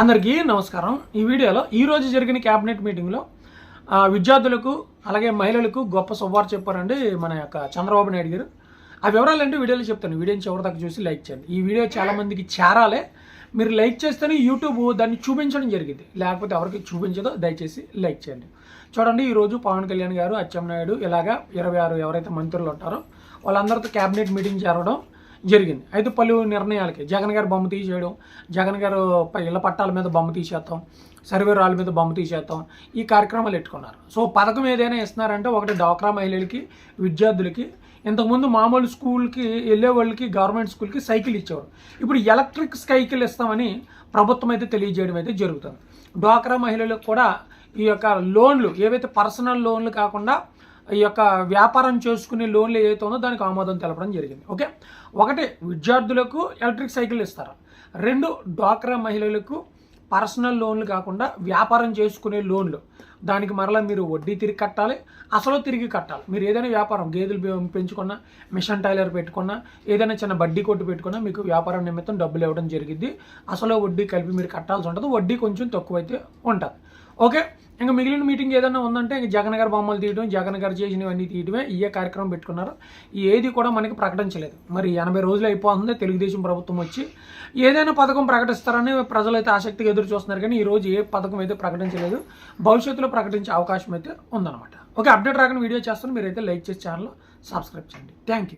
అందరికీ నమస్కారం. ఈ వీడియోలో ఈ రోజు జరిగిన క్యాబినెట్ మీటింగ్లో విద్యార్థులకు అలాగే మహిళలకు గొప్ప శుభవార్త చెప్పారండి మన యొక్క చంద్రబాబు నాయుడు గారు. ఆ వివరాలు అంటే వీడియోలో చెప్తాను. వీడియోని చివరిదాకా చూసి లైక్ చేయండి. ఈ వీడియో చాలామందికి చేరాలే. మీరు లైక్ చేస్తేనే యూట్యూబ్ దాన్ని చూపించడం జరిగింది. లేకపోతే ఎవరికి చూపించదో దయచేసి లైక్ చేయండి. చూడండి ఈరోజు పవన్ కళ్యాణ్ గారు అచ్చెన్నాయుడు ఇలాగా ఇరవై ఆరు ఎవరైతే మంత్రులు ఉంటారో వాళ్ళందరితో క్యాబినెట్ మీటింగ్ జరగడం జరిగింది. అయితే పలు నిర్ణయాలకి జగన్ గారు బొమ్మ తీసేయడం జగన్ గారు ఇళ్ళ ఇళ్ళ పట్టాల మీద బొమ్మ తీసేస్తాం సర్వే రాళ్ళ మీద బొమ్మ తీసేస్తాం ఈ కార్యక్రమాలు పెట్టుకున్నారు సో పథకం ఏదైనా ఇస్తున్నారంటే ఒకటి డాక్రా మహిళలకి విద్యార్థులకి ఇంతకుముందు మామూలు స్కూల్కి వెళ్ళే వాళ్ళకి గవర్నమెంట్ స్కూల్కి సైకిల్ ఇచ్చేవారు. ఇప్పుడు ఎలక్ట్రిక్ సైకిల్ ఇస్తామని ప్రభుత్వం అయితే తెలియజేయడం అయితే జరుగుతుంది. డ్వాక్రా మహిళలకు కూడా ఈ యొక్క లోన్లు ఏవైతే పర్సనల్ లోన్లు కాకుండా ఈ యొక్క వ్యాపారం చేసుకునే లోన్లు ఏదైతే ఉందో దానికి ఆమోదం తెలపడం జరిగింది. ఓకే? ఒకటి విద్యార్థులకు ఎలక్ట్రిక్ సైకిల్ ఇస్తారు. రెండు డ్వాక్రా మహిళలకు పర్సనల్ లోన్లు కాకుండా వ్యాపారం చేసుకునే లోన్లు. దానికి మరలా మీరు వడ్డీ తిరిగి కట్టాలి అసలు తిరిగి కట్టాలి. మీరు ఏదైనా వ్యాపారం గేదెలు పెంచుకున్నా మిషన్ టైలర్ పెట్టుకున్నా ఏదైనా చిన్న బడ్డీ కొట్టు పెట్టుకున్నా మీకు వ్యాపారం నిమిత్తం డబ్బులు ఇవ్వడం జరిగింది అసలు వడ్డీ కలిపి మీరు కట్టాల్సి ఉంటుంది వడ్డీ కొంచెం తక్కువైతే ఉంటుంది. ఓకే? ఇంకా మిగిలిన మీటింగ్ ఏదైనా ఉందంటే ఇంక జగన్ గారు బొమ్మలు తీయడం జగన్ గారు చేసినవన్నీ తీయడమే ఇయే కార్యక్రమం పెట్టుకున్నారు. ఏది కూడా మనకి ప్రకటించలేదు. మరి ఎనభై రోజులు అయిపోతుంది తెలుగుదేశం ప్రభుత్వం వచ్చి ఏదైనా పథకం ప్రకటిస్తారని ప్రజలు అయితే ఆసక్తిగా ఎదురు చూస్తున్నారు కానీ ఈ రోజు ఏ పథకం అయితే ప్రకటించలేదు భవిష్యత్తులో ప్రకటించే అవకాశం అయితే ఉందన్నమాట. ఓకే అప్డేట్ రాకుండా వీడియో చేస్తాను. మీరైతే లైక్ చేసి ఛానల్ సబ్స్క్రైబ్ చేయండి. Thank you